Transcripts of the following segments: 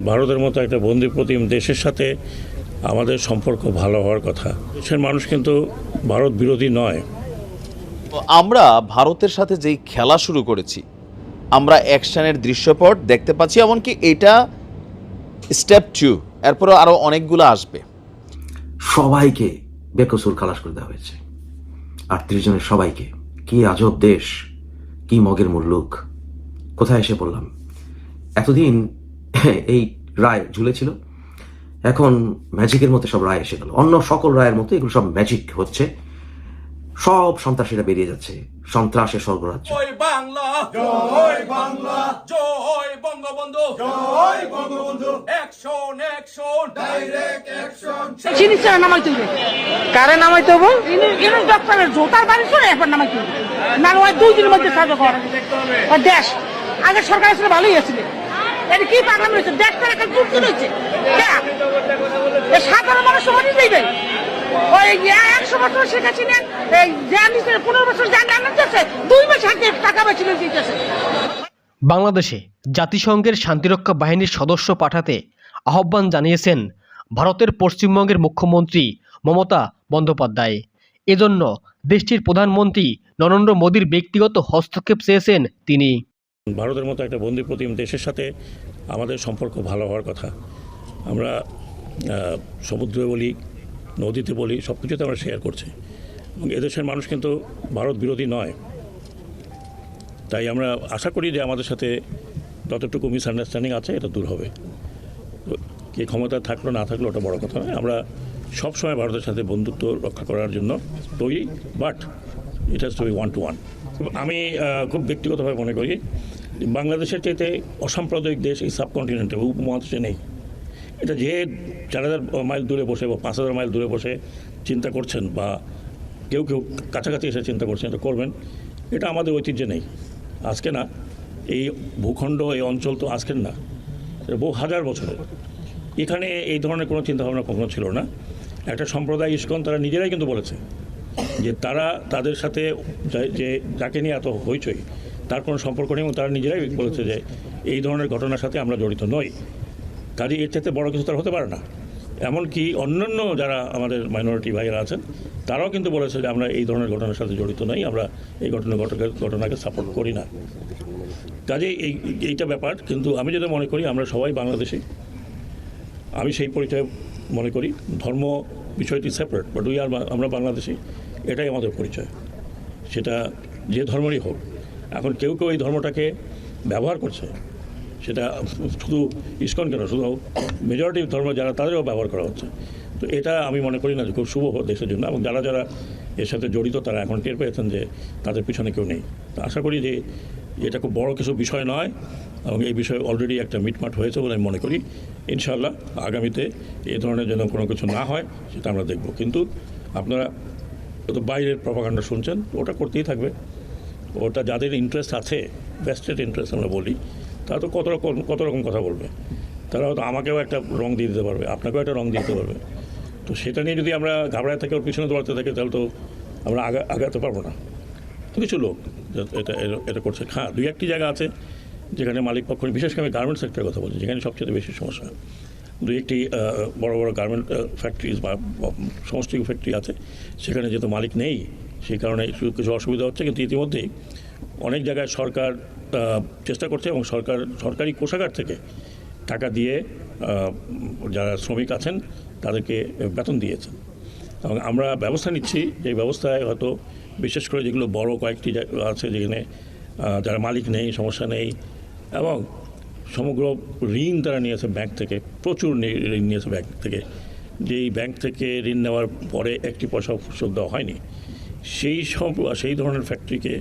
ভারতের মতো একটা বন্দি প্রতিম দেশের সাথে আমাদের সম্পর্ক ভালো হওয়ার কথা। দেশের মানুষ কিন্তু ভারত বিরোধী নয়। তো আমরা ভারতের সাথে যেই খেলা শুরু করেছি আমরা অ্যাকশনের দৃশ্যপট দেখতে পাচ্ছি এমনকি এটা স্টেপ টু এরপরে আরও অনেকগুলো আসবে। সবাইকে বেকসুর খালাস করে দেওয়া হয়েছে। আটত্রিশ জনের সবাইকে কি আজব দেশ কি মগের মুল্লুক। কোথায় এসে পড়লাম? এতদিন এই রায় ঝুলেছিল। এখন ম্যাজিকের মতো সব রায় এসে গেল। অন্য সকল রায়ের মতো এগুলো সব ম্যাজিক হচ্ছে। সব সন্ত্রাসীরা বেরিয়ে যাচ্ছে। সন্ত্রাসের স্বর্গরাজ্য। বাংলা। জয় বাংলা। জয় বঙ্গবন্ধু। জয় Bangabandhu. Action action direct action জিনিসটা নামাইতে হবে কারে ইনি ডক্টরের জোতার বাড়ি শুনে এরপর নামাইতে হবে না ওই দুই দিনের মধ্যে সাহায্য কর। দেশ আগে সরকার ছিল ভালোই আছিল বাংলাদেশে জাতিসংঘের শান্তিরক্ষা বাহিনীর সদস্য পাঠাতে আহ্বান জানিয়েছেন ভারতের পশ্চিমবঙ্গের মুখ্যমন্ত্রী মমতা বন্দ্যোপাধ্যায়। এজন্য দেশটির প্রধানমন্ত্রী নরেন্দ্র মোদীর ব্যক্তিগত হস্তক্ষেপ চেয়েছেন তিনি। ভারতের মতো একটা বন্দি প্রতিম দেশের সাথে আমাদের সম্পর্ক ভালো হওয়ার কথা। আমরা সমুদ্রে বলি, নদীতে বলি সব কিছুতে আমরা শেয়ার করছি। এবং এদেশের মানুষ কিন্তু ভারত বিরোধী নয়। তাই আমরা আশা করি যে আমাদের সাথে যতটুকু মিসআন্ডারস্ট্যান্ডিং আছে, এটা দূর হবে। কে ক্ষমতা থাকল, না থাকল, ওটা বড় কথা নয়। আমরা সবসময় ভারতের সাথে বন্ধুত্ব রক্ষা করার জন্য তৈরি but it has to be one to one আমি খুব ব্যক্তিগতভাবে মনে করি বাংলাদেশের চাইতে অসাম্প্রদায়িক দেশ এই সাবকন্টিনেন্টে উপমহাদেশে নেই। এটা যে চার হাজার মাইল দূরে বসে বা পাঁচ হাজার মাইল দূরে বসে চিন্তা করছেন বা কেউ কেউ কাছাকাছি এসে চিন্তা করছেন, এটা করবেন, এটা আমাদের ঐতিহ্যে নেই। আজকে না, এই ভূখণ্ড, এই অঞ্চল তো আজকের না বহু হাজার বছরের এখানে এই ধরনের কোনো চিন্তাভাবনা কখনো ছিল না। একটা সম্প্রদায় ইস্কন তারা নিজেরাই কিন্তু বলেছে যে তারা তাদের সাথে যে যাকে নিয়ে এত হইচই তার কোনো সম্পর্ক নেই এবং তারা নিজেরাই বলেছে যে এই ধরনের ঘটনার সাথে আমরা জড়িত নই। কাজে এর চাইতে বড় কিছু তার হতে পারে না। এমনকি অন্যান্য যারা আমাদের মাইনরিটি ভাইয়েরা আছেন, তারাও কিন্তু বলেছে যে আমরা এই ধরনের ঘটনার সাথে জড়িত নই, আমরা এই ঘটনা ঘটনা- ঘটনাকে সাপোর্ট করি না। কাজে এই, এইটা ব্যাপার, কিন্তু আমি যেটা মনে করি, আমরা সবাই বাংলাদেশি। আমি সেই পরিচয় মনে করি, ধর্ম বিষয়টি সেপারেট বাট উই আর আমরা বাংলাদেশি, এটাই আমাদের পরিচয়। সেটা যে ধর্মেরই হোক এখন কেউ কেউ এই ধর্মটাকে ব্যবহার করছে। সেটা শুধু ইস্কন কেন, শুধু মেজরিটি ধর্ম যারা তাদেরও ব্যবহার করা হচ্ছে। তো এটা আমি মনে করি না যে খুব শুভ দেশের জন্য, এবং যারা যারা এর সাথে জড়িত তারা এখন টের পেয়েছেন যে তাদের পিছনে কেউ নেই। তো আশা করি যে এটা খুব বড় কিছু বিষয় নয়, এবং এই বিষয়ে অলরেডি একটা মিটমাট হয়েছে বলে আমি মনে করি। ইনশাআল্লাহ আগামীতে এই ধরনের যেন কোনো কিছু না হয়, সেটা আমরা দেখব। কিন্তু আপনারা তো বাইরের প্রপাগান্ডা শুনছেন ওটা করতেই থাকবে। ওটা যাদের ইন্টারেস্ট আছে ভেস্টেড ইন্টারেস্ট আমরা বলি, তারা তো কত রকম কত রকম কথা বলবে। তারা হয়তো আমাকেও একটা রং দিয়ে দিতে পারবে, আপনাকেও একটা রং দিয়ে দিতে পারবে। তো সেটা নিয়ে যদি আমরা ঘাবড়ায় থাকি, ওর পিছনে দৌড়াতে থাকি, তাহলে তো আমরা আগা, আগাতে পারব না। কিছু লোক এটা, এটা- করছে। হ্যাঁ দুই একটি জায়গা আছে যেখানে মালিক পক্ষ, বিশেষ করে আমি গার্মেন্টস সেক্টরের কথা বলছি, যেখানে সবচেয়ে বেশি সমস্যা। দুই একটি বড় বড় গার্মেন্ট ফ্যাক্টরিজ বা সমস্ত ফ্যাক্টরি আছে, সেখানে যেহেতু মালিক নেই সেই কারণে কিছু অসুবিধা হচ্ছে, কিন্তু ইতিমধ্যেই অনেক জায়গায় সরকার চেষ্টা করছে এবং সরকার, সরকারি কোষাগার থেকে টাকা দিয়ে যারা শ্রমিক আছেন, তাদেরকে বেতন দিয়েছেন এবং আমরা ব্যবস্থা নিচ্ছি, যে ব্যবস্থায় হয়তো বিশেষ করে যেগুলো বড় কয়েকটি আছে যেখানে যারা মালিক নেই, সমস্যা নেই, এবং সমগ্র ঋণ তারা নিয়েছে ব্যাংক থেকে, প্রচুর ঋণ নিয়েছে ব্যাংক থেকে। যেই ব্যাংক থেকে ঋণ নেওয়ার পরে একটি পয়সা শোধ দেওয়া হয়নি। সেই সব সেই ধরনের ফ্যাক্টরিকে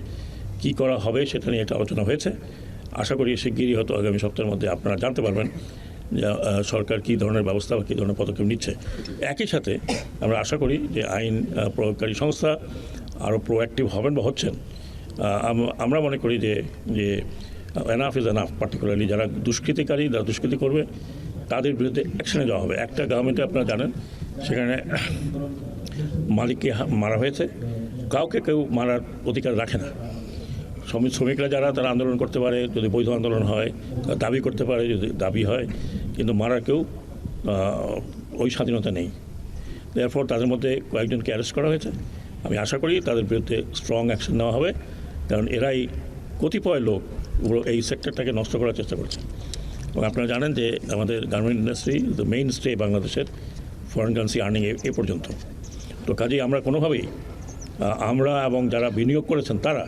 কি করা হবে সেটা নিয়ে একটা আলোচনা হয়েছে। আশা করি শিগগিরই হয়তো আগামী সপ্তাহের মধ্যে আপনারা জানতে পারবেন যে সরকার কী ধরনের ব্যবস্থা বা কী ধরনের পদক্ষেপ নিচ্ছে। একই সাথে আমরা আশা করি যে আইন প্রয়োগকারী সংস্থা আরও প্রোঅ্যাক্টিভ হবেন বা হচ্ছেন। আমরা মনে করি যে যে এনাফ ইজ এনাফ পার্টিকুলারলি যারা দুষ্কৃতিকারী, যারা দুষ্কৃতি করবে, তাদের বিরুদ্ধে অ্যাকশনে যাওয়া হবে। একটা গভর্নমেন্টে আপনারা জানেন, সেখানে মালিককে মারা হয়েছে। কাউকে কেউ মারার অধিকার রাখে না। শ্রমিক, শ্রমিকরা যারা, তারা আন্দোলন করতে পারে, যদি বৈধ আন্দোলন হয় দাবি করতে পারে যদি দাবি হয়, কিন্তু মারার কেউ ওই স্বাধীনতা নেই। এরপর তাদের মধ্যে কয়েকজনকে অ্যারেস্ট করা হয়েছে। আমি আশা করি তাদের বিরুদ্ধে স্ট্রং অ্যাকশন নেওয়া হবে, কারণ এরাই কতিপয় লোক এই সেক্টরটাকে নষ্ট করার চেষ্টা করছে। এবং আপনারা জানেন যে আমাদের garment industry the main stay বাংলাদেশের ফরেন কারেন্সি আর্নিং এ পর্যন্ত। তো কাজেই আমরা কোনোভাবেই আমরা এবং যারা বিনিয়োগ করেছেন তারা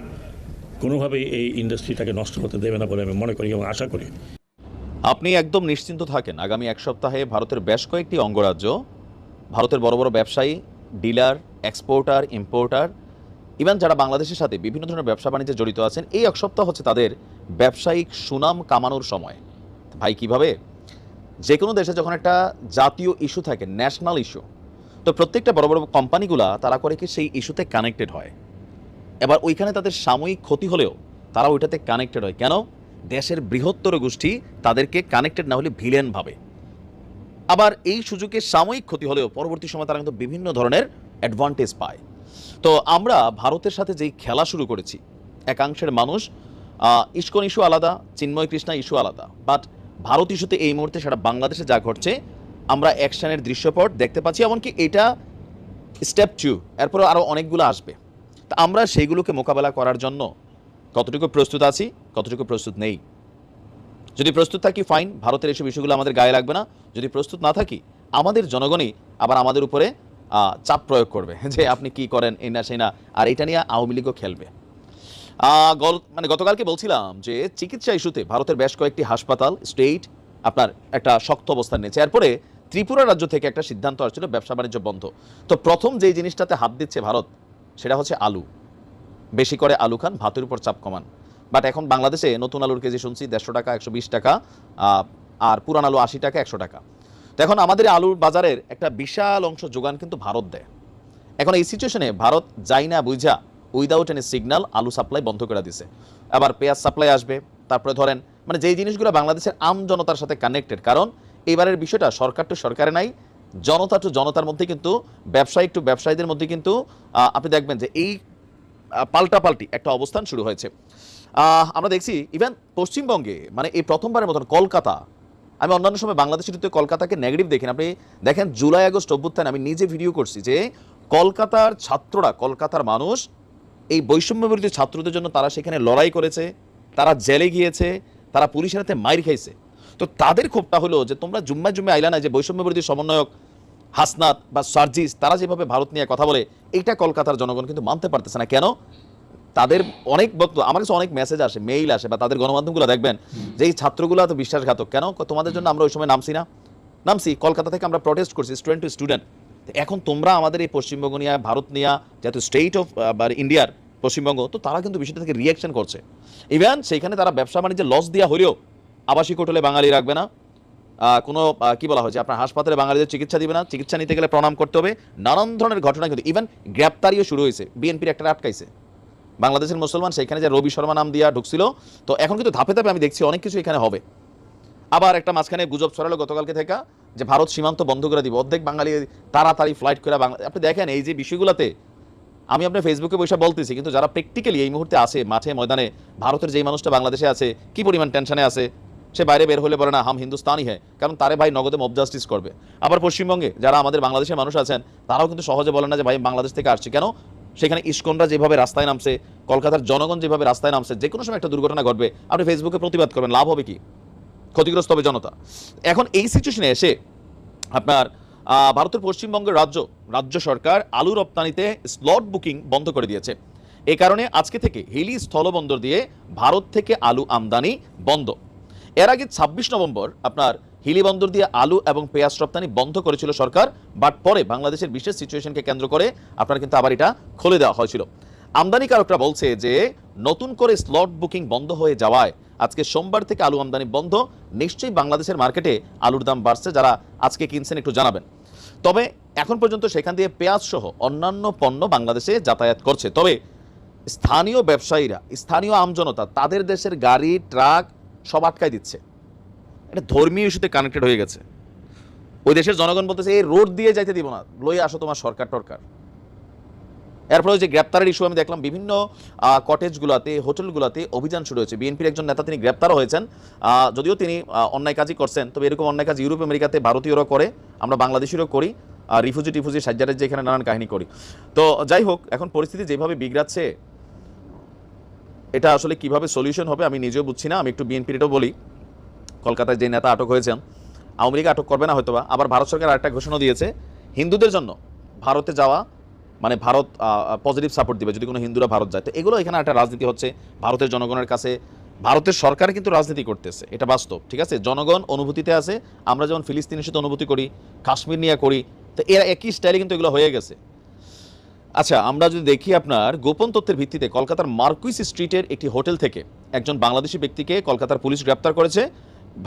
কোনোভাবেই এই ইন্ডাস্ট্রিটাকে নষ্ট হতে দেবে না বলে আমি মনে করি এবং আশা করি। আপনি একদম নিশ্চিন্ত থাকেন। আগামী এক সপ্তাহে ভারতের বেশ কয়েকটি অঙ্গরাজ্য, ভারতের বড় বড় ব্যবসায়ী, ডিলার, এক্সপোর্টার, ইম্পোর্টার, ইভেন যারা বাংলাদেশের সাথে বিভিন্ন ধরনের ব্যবসা বাণিজ্যে জড়িত আছেন, এই এক সপ্তাহ হচ্ছে তাদের ব্যবসায়িক সুনাম কামানোর সময়। ভাই, কীভাবে? যে কোনো দেশে যখন একটা জাতীয় ইস্যু থাকে ন্যাশনাল ইস্যু তো প্রত্যেকটা বড় বড় কোম্পানিগুলা তারা করে কি সেই ইস্যুতে কানেক্টেড হয়। এবার ওইখানে তাদের সাময়িক ক্ষতি হলেও তারা ওইটাতে কানেক্টেড হয়। কেন? দেশের বৃহত্তর গোষ্ঠী তাদেরকে কানেক্টেড না হলে ভিলেন ভাবে। আবার এই সুযোগে সাময়িক ক্ষতি হলেও পরবর্তী সময় তারা কিন্তু বিভিন্ন ধরনের অ্যাডভান্টেজ পায়। তো আমরা ভারতের সাথে যেই খেলা শুরু করেছি, একাংশের মানুষ ইস্কন ইস্যু আলাদা, চিন্ময় কৃষ্ণা ইস্যু আলাদা। বাট ভারত ইস্যুতে এই মুহূর্তে সারা বাংলাদেশে যা ঘটছে আমরা অ্যাকশানের দৃশ্যপট দেখতে পাচ্ছি, এমনকি এটা স্টেপ টু এরপরে আরও অনেকগুলো আসবে। তা আমরা সেইগুলোকে মোকাবেলা করার জন্য কতটুকু প্রস্তুত আছি, কতটুকু প্রস্তুত নেই? যদি প্রস্তুত থাকি ফাইন ভারতের এসব বিষয়গুলো আমাদের গায়ে লাগবে না। যদি প্রস্তুত না থাকি, আমাদের জনগণই আবার আমাদের উপরে চাপ প্রয়োগ করবে যে আপনি কি করেন, এই না সেই না, আর এটা নিয়ে আওয়ামী লীগও খেলবে। মানে গতকালকে বলছিলাম যে চিকিৎসা ইস্যুতে ভারতের বেশ কয়েকটি হাসপাতাল স্টেট আপনার একটা শক্ত অবস্থান নিয়েছে। এরপরে ত্রিপুরা রাজ্য থেকে একটা সিদ্ধান্ত আসছিল, ব্যবসা বাণিজ্য বন্ধ। তো প্রথম যেই জিনিসটাতে হাত দিচ্ছে ভারত, সেটা হচ্ছে আলু। বেশি করে আলু খান, ভাতের উপর চাপ কমান। বাট এখন বাংলাদেশে নতুন আলুর কেজি শুনছি, দেড়শো টাকা, একশো বিশ টাকা আর পুরান আলু আশি টাকা, একশো টাকা। তো এখন আমাদের আলুর বাজারের একটা বিশাল অংশ যোগান কিন্তু ভারত দেয়। এখন এই সিচুয়েশনে ভারত যাই না বুঝা উইদাউট এনি সিগন্যাল আলু সাপ্লাই বন্ধ করে দিছে। আবার পেঁয়াজ সাপ্লাই আসবে, তারপরে ধরেন মানে যেই জিনিসগুলো বাংলাদেশের আম জনতার সাথে কানেক্টেড কারণ এবারের বিষয়টা সরকার টু সরকারে নাই, জনতা টু জনতার মধ্যে কিন্তু, ব্যবসায়ী টু ব্যবসায়ীদের মধ্যে কিন্তু আপনি দেখবেন যে এই পাল্টাপাল্টি একটা অবস্থান শুরু হয়েছে আমরা দেখছি ইভেন পশ্চিমবঙ্গে মানে এই প্রথমবারের মতন কলকাতা, আমি অন্যান্য সময় বাংলাদেশের ঋতুতে কলকাতাকে নেগেটিভ দেখি না। আপনি দেখেন জুলাই আগস্ট অভ্যুত্থান, আমি নিজে ভিডিও করছি যে কলকাতার ছাত্ররা, কলকাতার মানুষ, এই বৈষম্য বিরোধী ছাত্রদের জন্য তারা সেখানে লড়াই করেছে, তারা জেলে গিয়েছে, তারা পুলিশের হাতে মাইর খাইছে তো তাদের ক্ষোভটা হলো যে তোমরা জুম্মায় জুম্মে আইলা না যে বৈষম্য বিরোধী সমন্বয়ক হাসনাত বা সার্জিস, তারা যেভাবে ভারত নিয়ে কথা বলে, এইটা কলকাতার জনগণ কিন্তু মানতে পারতেছে না। কেন? তাদের অনেক বক্তব্য আমার কাছে অনেক মেসেজ আসে মেইল আসে বা তাদের গণমাধ্যমগুলো দেখবেন যে এই ছাত্রগুলো তো বিশ্বাসঘাতক। কেন? তোমাদের জন্য আমরা ওই সময় নামছি না? নামছি, কলকাতা থেকে আমরা প্রটেস্ট করছি স্টুডেন্ট টু স্টুডেন্ট এখন তোমরা আমাদের এই পশ্চিমবঙ্গ নিয়ে, ভারত নিয়ে, যেহেতু স্টেট অফ ইন্ডিয়ার পশ্চিমবঙ্গ, তো তারা কিন্তু বিষয়টা থেকে রিয়াকশন করছে। ইভেন সেইখানে তারা ব্যবসা বাণিজ্যে লস দেওয়া হলেও আবাসিক হোটেলে বাঙালি রাখবে না। কোনো কি বলা হয়েছে আপনার হাসপাতালে বাঙালিদের চিকিৎসা দিবে না। চিকিৎসা নিতে গেলে প্রণাম করতে হবে। নানান ধরনের ঘটনা কিন্তু ইভেন গ্রেপ্তারিও শুরু হয়েছে। বিএনপির একটা আটকাইছে বাংলাদেশের মুসলমান সেখানে যে রবি শর্মা নাম দিয়া ঢুকছিল, তো এখন কিন্তু ধাপে ধাপে আমি দেখছি অনেক কিছু এখানে হবে। আবার একটা মাঝখানে গুজব ছড়ালো গতকালকে থেকে, যে ভারত সীমান্ত বন্ধ করে দিব। অর্ধেক বাঙালি তাড়াতাড়ি ফ্লাইট করে বাংলা আপনি দেখেন, এই যে বিষয়গুলোতে আমি আপনার ফেসবুকে বসে বলতেছি, কিন্তু যারা প্র্যাকটিক্যালি এই মুহূর্তে আছে, মাঠে, ময়দানে, ভারতের যেই মানুষটা বাংলাদেশে আছে, কি পরিমাণ টেনশনে আছে সে বাইরে বের হলে বলে, না, হাম হিন্দুস্তানি হ্যাঁ কারণ তারে ভাই নগদে মব জাস্টিস করবে। আবার পশ্চিমবঙ্গে যারা আমাদের বাংলাদেশের মানুষ আছেন, তারাও কিন্তু সহজে বলে না যে, ভাই বাংলাদেশ থেকে আসছি। কেন? সেখানে ইস্কনরা যেভাবে রাস্তায় নামছে, কলকাতার জনগণ যেভাবে রাস্তায় নামছে, যে কোনো সময় একটা দুর্ঘটনা ঘটবে। আপনি ফেসবুকে প্রতিবাদ করবেন, লাভ হবে কি? ক্ষতিগ্রস্ত হবে জনতা। এখন এই সিচুয়েশনে এসে আপনার ভারতের পশ্চিমবঙ্গের রাজ্য রাজ্য সরকার আলু রপ্তানিতে স্লট বুকিং বন্ধ করে দিয়েছে। এ কারণে আজকে থেকে হিলি স্থলবন্দর দিয়ে ভারত থেকে আলু আমদানি বন্ধ। এর আগে ছাব্বিশ নভেম্বর আপনার হিলি বন্দর দিয়ে আলু এবং পেঁয়াজ রপ্তানি বন্ধ করেছিল সরকার, বাট পরে বাংলাদেশের বিশেষ সিচুয়েশনকে কেন্দ্র করে আপনার কিন্তু আবার এটা খুলে দেওয়া হয়েছিল। আমদানিকারকরা বলছে যে, নতুন করে স্লট বুকিং বন্ধ হয়ে যাওয়ায় আজকে সোমবার থেকে আলু আমদানি বন্ধ, নিশ্চয়ই বাংলাদেশের মার্কেটে আলুর দাম বাড়ছে যারা আজকে কিনছেন একটু জানাবেন। তবে এখন পর্যন্ত সেখান দিয়ে পেঁয়াজ সহ অন্যান্য পণ্য বাংলাদেশে যাতায়াত করছে। তবে স্থানীয় ব্যবসায়ীরা, স্থানীয় আমজনতা, তাদের দেশের গাড়ি, ট্রাক সব আটকায় দিচ্ছে। এটা ধর্মীয় ইস্যুতে কানেক্টেড হয়ে গেছে। ওই দেশের জনগণ বলতেছে, এই রোড দিয়ে যাইতে দিব না লই আসো তোমার সরকার টরকার। এরপরে যে গ্রেপ্তারের ইস্যু আমি দেখলাম, বিভিন্ন কটেজগুলোতে হোটেলগুলোতে অভিযান শুরু হয়েছে। বিএনপির একজন নেতা তিনি গ্রেপ্তারও হয়েছেন। যদিও তিনি অন্যায় কাজই করছেন, তবে এরকম অন্যায় কাজ ইউরোপ, আমেরিকাতে ভারতীয়রা করে, আমরা বাংলাদেশিরও করি, আর রিফিউজি টিফুজি সাজ্জারের যে এখানে নানান কাহিনী করি। তো যাই হোক, এখন পরিস্থিতি যেভাবে বিগড়াচ্ছে এটা আসলে কীভাবে সলিউশন হবে আমি নিজেও বুঝছি না, আমি একটু বিএনপির এটাও বলি। কলকাতায় যে নেতা আটক হয়েছেন, আওয়ামী লীগ আটক করবে না হয়তোবা, আবার ভারত সরকার আরেকটা ঘোষণা দিয়েছে, হিন্দুদের জন্য ভারতে যাওয়া মানে ভারত পজিটিভ সাপোর্ট দিবে, যদি কোনো হিন্দুরা ভারত যায়। তো এগুলো এখানে একটা রাজনীতি হচ্ছে, ভারতের জনগণের কাছে, ভারতের সরকার কিন্তু রাজনীতি করতেছে, এটা বাস্তব, ঠিক আছে? জনগণ অনুভূতিতে আছে, আমরা যেমন ফিলিস্তিনের সাথে অনুভূতি করি, কাশ্মীর নিয়ে করি, তো এরা একই স্টাইলে কিন্তু এগুলো হয়ে গেছে। আচ্ছা আমরা যদি দেখি আপনার গোপন তথ্যের ভিত্তিতে কলকাতার মার্কুইস স্ট্রিটের একটি হোটেল থেকে একজন বাংলাদেশি ব্যক্তিকে কলকাতার পুলিশ গ্রেপ্তার করেছে।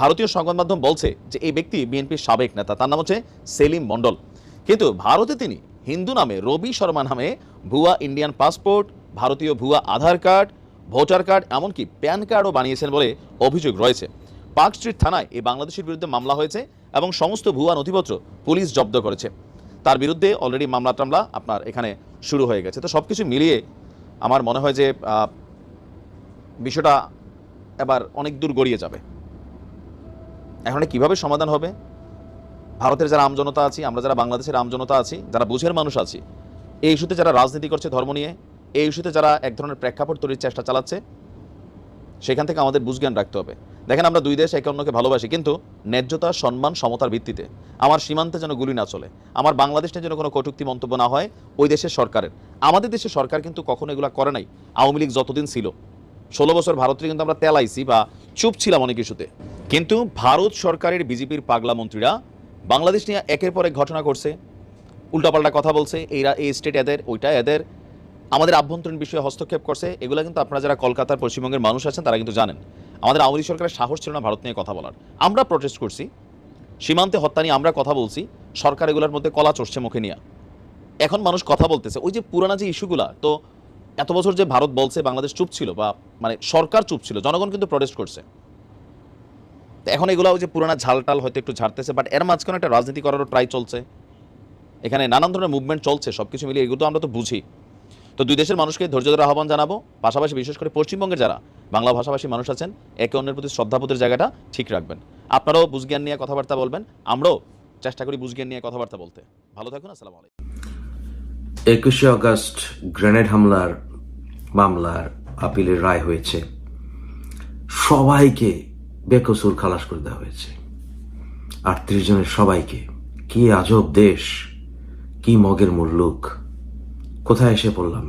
ভারতীয় সংবাদ মাধ্যম বলছে যে এই ব্যক্তি বিএনপির সাবেক নেতা। তার নাম হচ্ছে সেলিম মণ্ডল। কিন্তু ভারতে তিনি হিন্দু নামে রবি শর্মা নামে ভুয়া ইন্ডিয়ান পাসপোর্ট, ভারতীয় ভুয়া আধার কার্ড, ভোটার কার্ড, এমনকি প্যান কার্ডও বানিয়েছেন বলে অভিযোগ রয়েছে। পার্ক স্ট্রিট থানায় এই বাংলাদেশের বিরুদ্ধে মামলা হয়েছে এবং সমস্ত ভুয়া নথিপত্র পুলিশ জব্দ করেছে। তার বিরুদ্ধে অলরেডি মামলা টামলা আপনার এখানে শুরু হয়ে গেছে। তো সব কিছু মিলিয়ে আমার মনে হয় যে বিষয়টা এবার অনেক দূর গড়িয়ে যাবে। এখন কীভাবে সমাধান হবে? ভারতের যারা আমজনতা আছি, আমরা যারা বাংলাদেশের আমজনতা আছি, যারা বুঝের মানুষ আছি, এই ইস্যুতে যারা রাজনীতি করছে ধর্ম নিয়ে, এই ইস্যুতে যারা এক ধরনের প্রেক্ষাপট তৈরির চেষ্টা চালাচ্ছে, সেখান থেকে আমাদের বুঝজ্ঞান রাখতে হবে। দেখেন আমরা দুই দেশ একে অন্যকে ভালোবাসি, কিন্তু ন্যায্যতা, সম্মান, সমতার ভিত্তিতে আমার সীমান্তে যেন গুলি না চলে, আমার বাংলাদেশ যেন কোনো কটূক্তি মন্তব্য না হয়, ওই দেশের সরকারের। আমাদের দেশের সরকার কিন্তু কখনো এগুলো করে নাই, আওয়ামী লীগ যতদিন ছিল। ষোলো বছর ভারতের কিন্তু আমরা তেলাইছি বা চুপ ছিলাম অনেক ইস্যুতে কিন্তু ভারত সরকারের বিজেপির পাগলা মন্ত্রীরা বাংলাদেশ নিয়ে একের পর এক ঘটনা করছে উল্টাপাল্টা কথা বলছে এইরা এই স্টেট এদের ওইটা এদের। আমাদের আভ্যন্তরীণ বিষয়ে হস্তক্ষেপ করছে, এগুলো কিন্তু আপনারা যারা কলকাতার পশ্চিমবঙ্গের মানুষ আছেন তারা কিন্তু জানেন। আমাদের আওয়ামী সরকারের সাহস ছিল না ভারত নিয়ে কথা বলার। আমরা প্রটেস্ট করছি, সীমান্তে হত্যা নিয়ে আমরা কথা বলছি, সরকার এগুলোর মধ্যে কলা চড়ছে মুখে নিয়ে। এখন মানুষ কথা বলতেছে, ওই যে পুরানা যে ইস্যুগুলা, তো এত বছর যে ভারত বলছে বাংলাদেশ চুপ ছিল বা মানে সরকার চুপ ছিল, জনগণ কিন্তু প্রটেস্ট করছে। তো এখন এগুলো যে পুরানা ঝালটাল হয়তো একটু ঝাড়তেছে বাট এর মাঝখানে একটা রাজনীতি করারও ট্রাই চলছে। এখানে নানান ধরনের মুভমেন্ট চলছে সব কিছু মিলিয়ে এগুলো তো আমরা তো বুঝি। তো দুই দেশের মানুষকে ধৈর্য ধরে আহ্বান জানাব, পাশাপাশি বিশেষ করে পশ্চিমবঙ্গের যারা বাংলা ভাষাভাষী মানুষ আছেন, একে অন্যের প্রতি শ্রদ্ধাবোধের জায়গাটা ঠিক রাখবেন। আপনারাও বুঝজ্ঞান নিয়ে কথাবার্তা বলবেন, আমরাও চেষ্টা করি বুঝজ্ঞান নিয়ে কথাবার্তা বলতে। ভালো থাকুন, আসসালামু আলাইকুম। একুশে আগস্ট গ্রেনেড হামলার মামলার আপিলের রায় হয়েছে। সবাইকে বেকসুর খালাস করে দেওয়া হয়েছে। আটত্রিশ জনের সবাইকে। কি আজব দেশ, কি মগের মুল্লুক কোথায় এসে পড়লাম?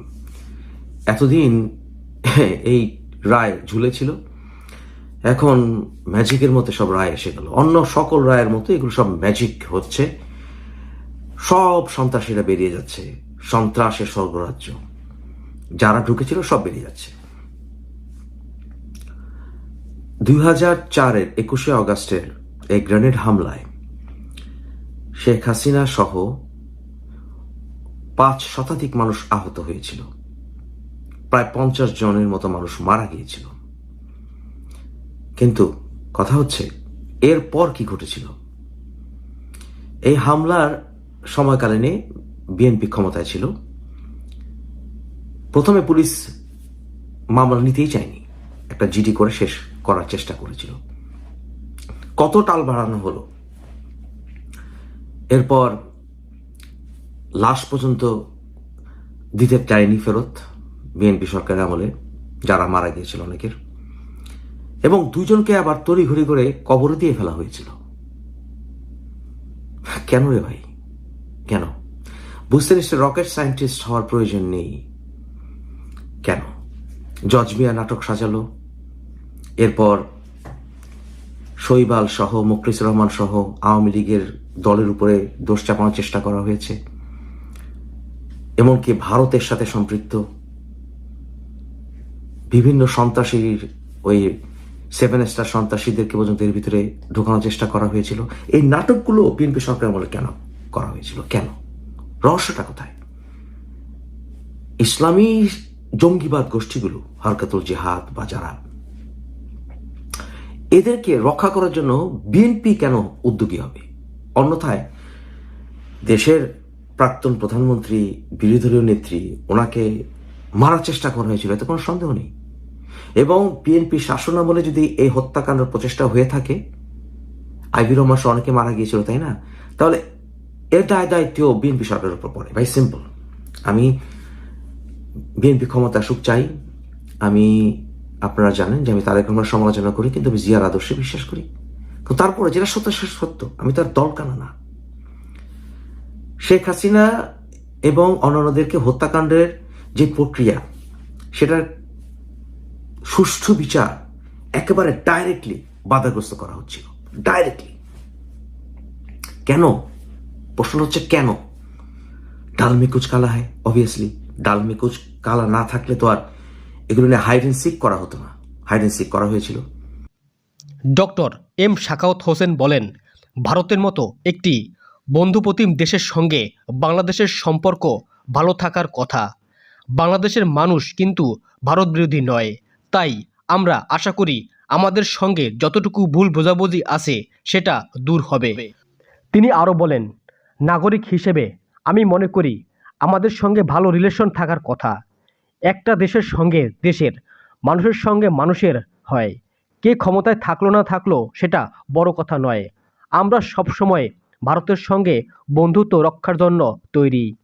এতদিন এই রায় ঝুলেছিল। এখন ম্যাজিকের মতো সব রায় এসে গেল। অন্য সকল রায়ের মতো এগুলো সব ম্যাজিক হচ্ছে। সব সন্ত্রাসীরা বেরিয়ে যাচ্ছে। সন্ত্রাসের স্বর্গরাজ্য। যারা ঢুকেছিল সব বেরিয়ে যাচ্ছে। দুই হাজার চারের একুশে অগাস্টের এই গ্রেনেড হামলায় শেখ হাসিনা সহ পাঁচ শতাধিক মানুষ আহত হয়েছিল। প্রায় পঞ্চাশ জনের মতো মানুষ মারা গিয়েছিল। কিন্তু কথা হচ্ছে, এরপর কি ঘটেছিল? এই হামলার সময়কালীনে বিএনপি ক্ষমতায় ছিল। প্রথমে পুলিশ মামলা নিতেই চায়নি। একটা জিডি করে শেষ করার চেষ্টা করেছিল। কত টাল বাড়ানো হলো? এরপর লাশ পর্যন্ত দিতে চায়নি ফেরত। বিএনপি সরকারের আমলে যারা মারা গিয়েছিল অনেকের, এবং দুজনকে আবার তড়িঘড়ি করে কবরে দিয়ে ফেলা হয়েছিল। কেন রে ভাই? কেন? বুঝতে নিশ্চয় রকেট সায়েন্টিস্ট হওয়ার প্রয়োজন নেই। কেন? জজ মিয়া নাটক সাজালো। এরপর শৈবাল সহ মুখলিসুর রহমান সহ আওয়ামী লীগের দলের উপরে দোষ চাপানোর চেষ্টা করা হয়েছে। এমনকি ভারতের সাথে সম্পৃক্ত বিভিন্ন সন্ত্রাসীর ওই সেভেন স্টার সন্ত্রাসীদেরকে পর্যন্ত এর ভিতরে ঢোকানোর চেষ্টা করা হয়েছিল। এই নাটকগুলো বিএনপি সরকার আমলে কেন করা হয়েছিল? কেন? রহস্যটা কোথায়? ইসলামী জঙ্গিবাদ গোষ্ঠীগুলো, হরকাতুল জেহাদ বা যারা, এদেরকে রক্ষা করার জন্য বিএনপি কেন উদ্যোগী হবে? অন্যথায় দেশের প্রাক্তন প্রধানমন্ত্রী, বিরোধী নেত্রী, ওনাকে মারার চেষ্টা করা হয়েছিল, এতে কোনো সন্দেহ নেই। এবং বিএনপি শাসনামলে যদি এই হত্যাকাণ্ডের প্রচেষ্টা হয়ে থাকে আইবি রহমান অনেকে মারা গিয়েছিল, তাই না? তাহলে দায় দায়িত্ব বিএনপি সরকারের উপর পড়ে, ভাই সিম্পল আমি বিএনপি ক্ষমতা আসুক চাই, আমি, আপনারা জানেন যে আমি তারেক রহমান সমালোচনা করি, কিন্তু আমি জিয়ার আদর্শে বিশ্বাস করি। তারপরে যেটা সত্য, সেটা সত্য, আমি তার দল কানা না? শেখ হাসিনা এবং অন্যান্যদেরকে হত্যাকাণ্ডের যে প্রক্রিয়া, সেটার সুষ্ঠু বিচার একেবারে ডাইরেক্টলি বাধাগ্রস্ত করা হচ্ছিল। ডাইরেক্টলি কেন? প্রশ্ন হচ্ছে কেন? ডাল মে কুচ কালা হয় অবভিয়াসলি ডাল মে কুচ কালা না থাকলে তো আর এগুলো নিয়ে হাইড অ্যান্ড সিক করা হতো না। হাইড অ্যান্ড সিক করা হয়েছিল। ডক্টর এম শাখাওয়াত হোসেন বলেন, ভারতের মতো একটি বন্ধুপ্রতিম দেশের সঙ্গে বাংলাদেশের সম্পর্ক ভালো থাকার কথা। বাংলাদেশের মানুষ কিন্তু ভারত বিরোধী নয়। তাই আমরা আশা করি আমাদের সঙ্গে যতটুকু ভুল বোঝাবুঝি আছে সেটা দূর হবে। তিনি আরও বলেন, নাগরিক হিসেবে আমি মনে করি আমাদের সঙ্গে ভালো রিলেশন থাকার কথা। একটা দেশের সঙ্গে দেশের, মানুষের সঙ্গে মানুষের হয়। কে ক্ষমতায় থাকল না থাকল সেটা বড় কথা নয়। আমরা সবসময় ভারতের সঙ্গে বন্ধুত্ব রক্ষার জন্য তৈরি।